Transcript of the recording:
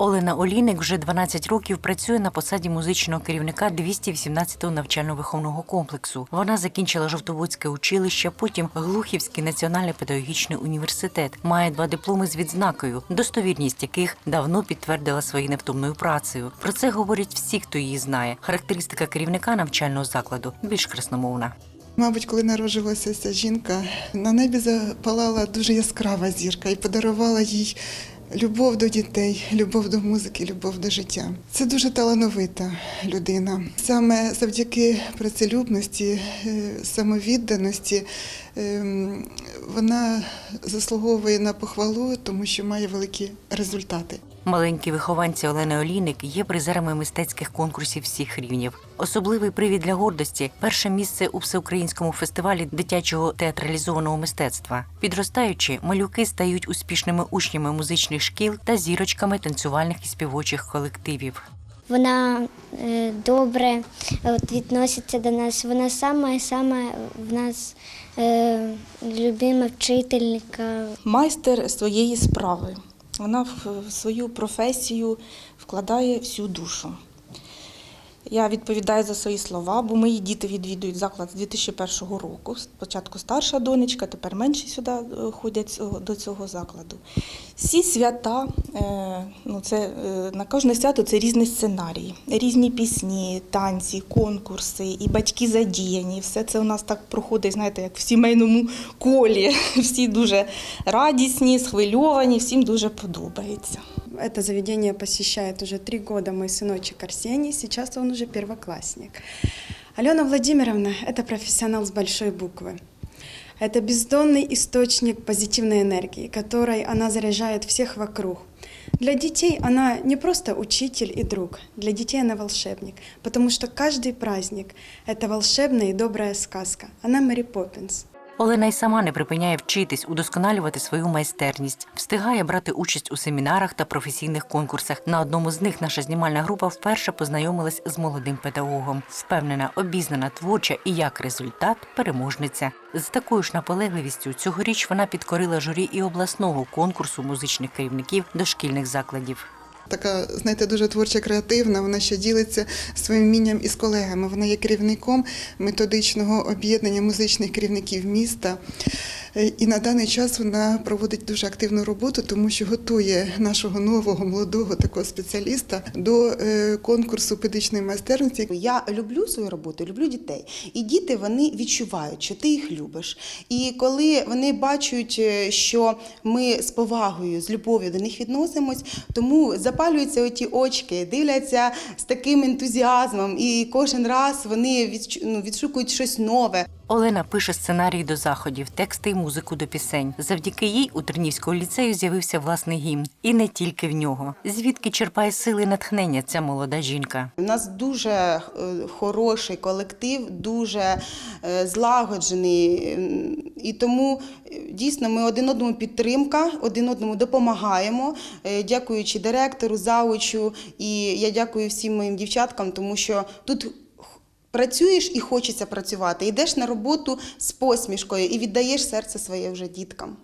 Олена Олійник вже 12 років працює на посаді музичного керівника 218-го навчально-виховного комплексу. Вона закінчила Жовтоводське училище, потім Глухівський національний педагогічний університет. Має два дипломи з відзнакою, достовірність яких давно підтвердила своєю невтомною працею. Про це говорять всі, хто її знає. Характеристика керівника навчального закладу більш красномовна. Мабуть, коли народжувалася ця жінка, на небі запалала дуже яскрава зірка і подарувала їй любов до дітей, любов до музики, любов до життя. Це дуже талановита людина. Саме завдяки працелюбності, е, самовідданості вона заслуговує на похвалу, тому що має великі результати. Маленькі вихованці Олени Олійник є призерами мистецьких конкурсів всіх рівнів. Особливий привід для гордості перше місце у всеукраїнському фестивалі дитячого театралізованого мистецтва. Підростаючи, малюки стають успішними учнями музичних шкіл та зірочками танцювальних і співочих колективів. Вона е, добре от, відноситься до нас. Вона сама сама в нас е, любима вчителька. майстер своєї справи. Вона в свою професію вкладає всю душу. Я відповідаю за свої слова, бо мої діти відвідують заклад з 2001 року. Спочатку старша донечка, тепер менші сюди е, ходять до цього закладу. Всі свята, е, ну це е, на кожне свято це різний сценарій, різні пісні, танці, конкурси, і батьки задіяні. Все це у нас так проходить, знаєте, як в сімейному колі. Всі дуже радісні, схвильовані, всім дуже подобається. Это заведение посещает уже три года мой сыночек Арсений, сейчас он уже первоклассник. Алена Владимировна – это профессионал с большой буквы. Это бездонный источник позитивной энергии, которой она заряжает всех вокруг. Для детей она не просто учитель и друг, для детей она волшебник, потому что каждый праздник – это волшебная и добрая сказка. Она Мэри Поппинс. Олена й сама не припиняє вчитись, удосконалювати свою майстерність, встигає брати участь у семінарах та професійних конкурсах. На одному з них наша знімальна група вперше познайомилась з молодим педагогом. Впевнена, обізнана, творча і як результат переможниця. З такою ж наполегливістю цьогоріч вона підкорила журі і обласного конкурсу музичних керівників дошкільних закладів. Така, знаєте, дуже творча, креативна. Вона ще ділиться своїм вмінням із колегами. Вона є керівником методичного об'єднання музичних керівників міста. Е, І на даний час вона проводить дуже активну роботу, тому що готує нашого нового молодого такого спеціаліста до е, конкурсу педичної майстерності. Я люблю свою роботу, люблю дітей. І діти вони відчувають, що ти їх любиш. І коли вони бачать, е, що ми з повагою, з любов'ю до них відносимось, тому запалюються оті очки, дивляться з таким ентузіазмом, і кожен раз вони ну, відшукують щось нове. Олена пише сценарії до заходів, тексти й музику до пісень. Завдяки їй у Тернівського ліцею з'явився власний гімн, і не тільки в нього. Звідки черпає сили натхнення ця молода жінка? У нас дуже е, хороший колектив, дуже е, злагоджений. І тому е, дійсно ми один одному підтримка, один одному допомагаємо, дякуючи директору, заучу. І я дякую всім моїм дівчаткам, тому що тут. Працюєш і хочеться працювати, йдеш на роботу з посмішкою і віддаєш серце своє вже діткам.